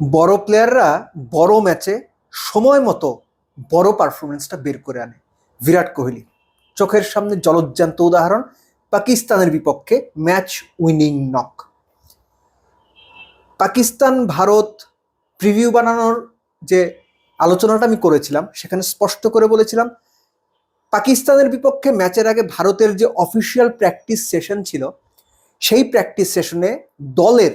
বড় প্লেয়াররা বড় ম্যাচে সময় মতো বড় পারফরমেন্সটা বের করে আনে। বিরাট কোহলি, চোখের সামনে জলজ্জান্ত উদাহরণ, পাকিস্তানের বিপক্ষে match winning knock Pakistan, Bharat preview বানানোর যে আলোচনাটা আমি করেছিলাম, সেখানে স্পষ্ট করে বলেছিলাম, পাকিস্তানের বিপক্ষে ম্যাচের আগে ভারতের যে অফিসিয়াল প্র্যাকটিস সেশন ছিল, সেই প্র্যাকটিস সেশনে দলের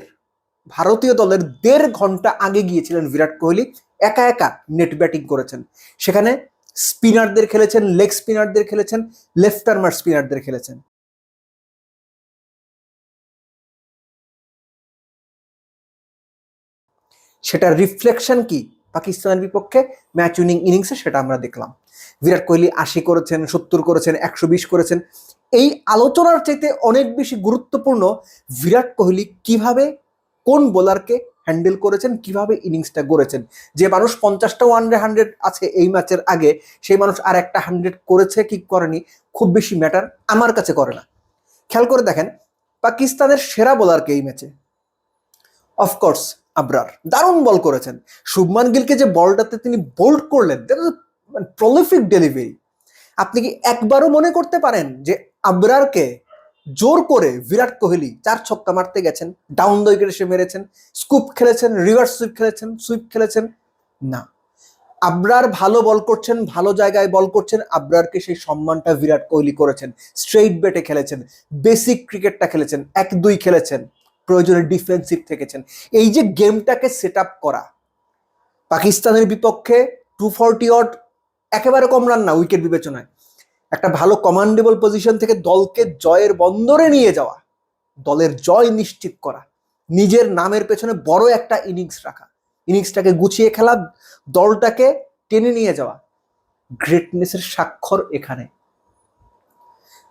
ভারতীয় দলের দেড় ঘণ্টা আগে গিয়েছিলেন বিরাট কোহলি, একা একা নেট ব্যাটিং করেছেন। সেখানে স্পিনারদের খেলেছেন, লেগ স্পিনারদের খেলেছেন, লেফট আর্মার স্পিনারদের খেলেছেন। সেটার রিফ্লেকশন কি পাকিস্তানের বিপক্ষে? ম্যাচ উইনিং ইনিংসে সেটা আমরা দেখলাম। বিরাট কোহলি আশি করেছেন, সত্তর করেছেন, একশো বিশ করেছেন। এই আলোচনার চাইতে অনেক বেশি গুরুত্বপূর্ণ বিরাট কোহলি কীভাবে কোন বোলারকে হ্যান্ডেল করেছেন, কীভাবে ইনিংসটা গড়েছেন? যে মানুষ পঞ্চাশটা ওয়ানডে হান্ড্রেড আছে এই ম্যাচের আগে, সেই মানুষ আর একটা হান্ড্রেড করেছে কি করেনি, খুব বেশি ম্যাটার আমার কাছে করে না। খেয়াল করে দেখেন, পাকিস্তানের সেরা বোলারকে এই ম্যাচে। Of course Abrar. দারুণ বল করেছেন। শুভমান গিলকে যে বলটাতে তিনি বোল্ড করলেন প্রলিফিক ডেলিভারি আপনি কি একবারও মনে করতে পারেন যে আবরারকে জোর করে বিরাট কোহলি চার ছক্কা মারতে গেছেন ডাউন দ্য উইকেট এসে মেরেছেন স্কুপ খেলেছেন রিভার্স সুইপ খেলেছেন সুইপ খেলেছেন। না। আবরার ভালো বল করছেন, ভালো জায়গায় বল করছেন, আবরারকে সেই সম্মানটা বিরাট কোহলি করেছেন। স্ট্রেইট বেটে খেলেছেন বেসিক ক্রিকেটটা খেলেছেন, এক দুই খেলেছেন, প্রয়োজনে ডিফেন্সিভ থেকেছেন। এই যে গেমটাকে সেট করা, পাকিস্তানের বিপক্ষে টু ফর্টি অট একেবারে কম রান না উইকেট বিবেচনায়। একটা ভালো কমান্ডেবল পজিশন থেকে দলকে জয়ের বন্দরে নিয়ে যাওয়া, দলের জয় নিশ্চিত করা, নিজের নামের পেছনে বড় একটা ইনিংস রাখা ইনিংসটাকে গুছিয়ে খেলা, দলটাকে টেনে নিয়ে যাওয়া গ্রেটনেসের স্বাক্ষর এখানে।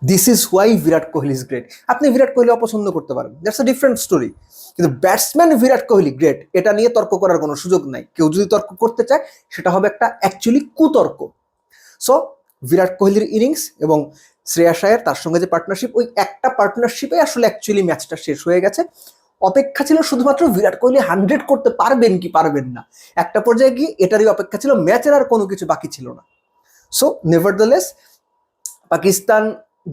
This is why Virat Kohli is great আপনি বিরাট কোহলি অপছন্দ করতে পারেন দ্যাটস আ ডিফারেন্ট স্টোরি কিন্তু ব্যাটসম্যান বিরাট কোহলি গ্রেট এটা নিয়ে তর্ক করার কোনো সুযোগ নাই। কেউ যদি তর্ক করতে চায়, সেটা হবে একটা অ্যাকচুয়ালি কুতর্ক। সো বিরাট কোহলির ইনিংস এবং শ্রেয়া শায়ের তার সঙ্গে যে পার্টনারশিপ ওই একটা পার্টনারশিপে আসলে অ্যাকচুয়ালি ম্যাচটা শেষ হয়ে গেছে। অপেক্ষা ছিল শুধুমাত্র বিরাট কোহলি হান্ড্রেড করতে পারবেন কি পারবেন না। একটা পর্যায়ে গিয়ে এটারই অপেক্ষা ছিল ম্যাচের আর কোনো কিছু বাকি ছিল না। সো নেভার পাকিস্তান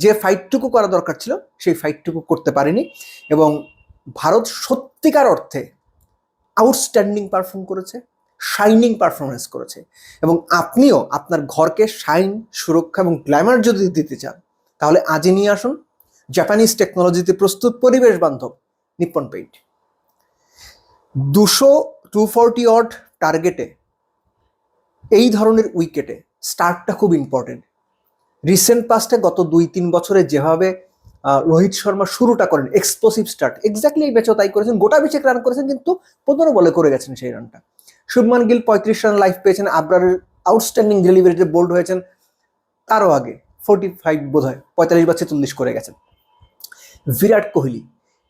যে ফাইটটুকু করা দরকার ছিল, সেই ফাইটটুকু করতে পারেনি এবং ভারত সত্যিকার অর্থে আউটস্ট্যান্ডিং পারফর্ম করেছে। শাইনিং পারফরমেন্স করেছে। এবং আপনিও আপনার ঘরকে শাইন সুরক্ষা এবং গ্ল্যামার যদি দিতে চান, তাহলে আজই নিয়ে আসুন জাপানিজ টেকনোলজিতে প্রস্তুত পরিবেশ বান্ধব নিপ্পন পেইন্ট দুশো টু ফোরটি অড টার্গেটে এই ধরনের উইকেটে স্টার্টটা খুব ইম্পর্টেন্ট রিসেন্ট পাস্টে গত দুই তিন বছরে যেভাবে রোহিত শর্মা শুরুটা করেন এক্সপ্লোসিভ স্টার্ট এক্স্যাক্টলি এই ম্যাচেও তাই করেছেন, গোটা বিশেক রান করেছেন, কিন্তু পনেরো বলে করে গেছেন সেই রানটা শুভমান গিল পঁয়ত্রিশ রান লাইফ পেয়েছেন। আবরারের আউটস্ট্যান্ডিং ডেলিভারিতে বোল্ড হয়েছেন। তারও আগে ফোর্টি ফাইভ বোধ হয় পঁয়তাল্লিশ বা ছেচল্লিশ করে গেছেন। Virat Kohli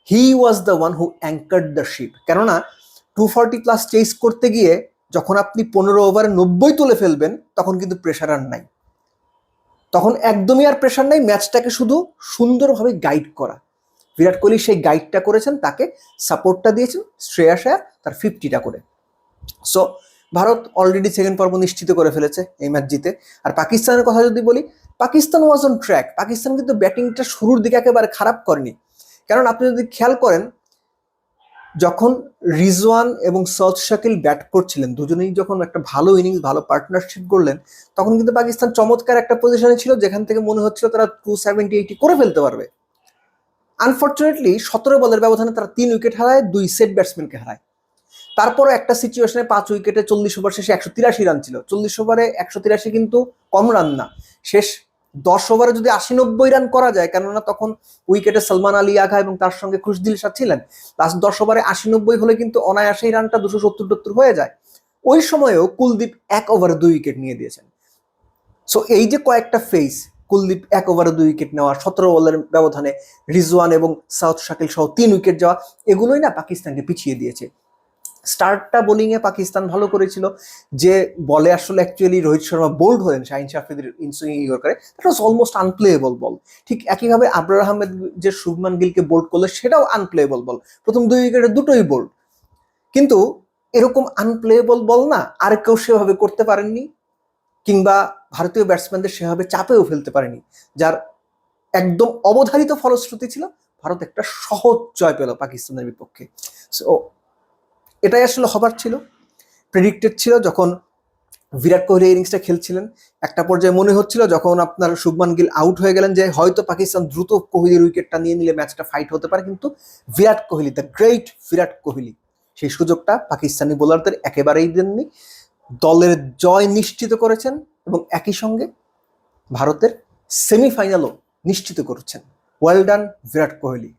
he was the one who anchored the ship কেননা টু ফর্টি প্লাস চেস করতে গিয়ে যখন আপনি পনেরো ওভারে নব্বই তুলে ফেলবেন, তখন কিন্তু প্রেশার আর নাই। তখন একদমই আর প্রেশার নাই ম্যাচটাকে শুধু সুন্দরভাবে গাইড করা। বিরাট কোহলি সেই গাইডটা করেছেন, তাকে সাপোর্টটা দিয়েছেন, শ্রেয়া শায়া তার ফিফটিটা করে। সো ভারত অলরেডি সেকেন্ড পর্ব নিশ্চিত করে ফেলেছে এই ম্যাচ জিতে। আর পাকিস্তানের কথা যদি বলি, Pakistan was on track Pakistan কিন্তু ব্যাটিংটা শুরুর দিকে একেবারে খারাপ করেনি। কারণ আপনি যদি খেয়াল করেন, যখন রিজওয়ান এবং সৎ শাকিল ব্যাট করছিলেন, দুজনেই যখন একটা ভালো ইনিংস ভালো পার্টনারশিপ করলেন তখন কিন্তু পাকিস্তান চমৎকার একটা পজিশনে ছিল, যেখান থেকে মনে হচ্ছিল তারা টু সেভেন্টি এইটি করে ফেলতে পারবে। আনফর্চুনেটলি সতেরো বলের ব্যবধানে তারা তিন উইকেট হারায়, দুই সেট ব্যাটসম্যানকে হারায়। তারপরও একটা সিচুয়েশনে পাঁচ উইকেটে চল্লিশ ওভার শেষে একশো তিরাশি রান ছিল। চল্লিশ ওভারে একশো তিরাশি কিন্তু কম রান না। শেষ দশ ওভারে যদি আশি নব্বই রান করা যায়, কেননা তখন উইকেটে সালমান আলী আঘা এবং তার সঙ্গে খুশদিল শাহ ছিলেন। লাস্ট দশ ওভারে আশি নব্বই হলে কিন্তু অনায়াসেই রানটা দুশো সত্তর সত্তর হয়ে যায়। ওই সময়েও কুলদীপ এক ওভারে দুই উইকেট নিয়ে দিয়েছেন। সো এই যে কয়েকটা ফেস কুলদীপ এক ওভারে দুই উইকেট নেওয়া সতেরো বলের ব্যবধানে রিজওয়ান এবং সাউথ শাকিল সহ তিন উইকেট যাওয়া, এগুলোই না পাকিস্তানকে পিছিয়ে দিয়েছে। স্টার্টটা বোলিংয়ে পাকিস্তান ভালো করেছিল, যে বলে আসলে অ্যাকচুয়ালি রোহিত শর্মা বোল্ড হলেন শাহিন শাফিদের ইনসুইং ইগর করে that was almost unplayable ball ঠিক একইভাবে আবরার আহমেদ যে শুভমান গিলকে বোল্ড করল, সেটাও আনপ্লেয়েবল বল প্রথম দুই উইকেটে দুটোই বোল্ড কিন্তু এরকম আনপ্লেয়েবল বল না, আর কেউ সেভাবে করতে পারেননি, কিংবা ভারতীয় ব্যাটসম্যানদের সেভাবে চাপেও ফেলতে পারেনি, যার একদম অবধারিত ফলশ্রুতি ছিল, ভারত একটা সহজ জয় পেল পাকিস্তানের বিপক্ষে। সো এটাই আসলে হবার ছিল। প্রেডিক্টেড ছিল যখন বিরাট কোহলি ইনিংসটা খেলছিলেন। একটা পর্যায়ে মনে হচ্ছিল যখন আপনার শুভমান গিল আউট হয়ে গেলেন যে হয়তো পাকিস্তান দ্রুত কোহলির উইকেটটা নিয়ে নিলে ম্যাচটা ফাইট হতে পারে, কিন্তু বিরাট কোহলি দ্য গ্রেট বিরাট কোহলি, সেই সুযোগটা পাকিস্তানি বোলারদের একেবারেই দেননি। দলের জয় নিশ্চিত করেছেন এবং একই সঙ্গে ভারতের সেমিফাইনালও নিশ্চিত করেছেন। Well done Virat Kohli.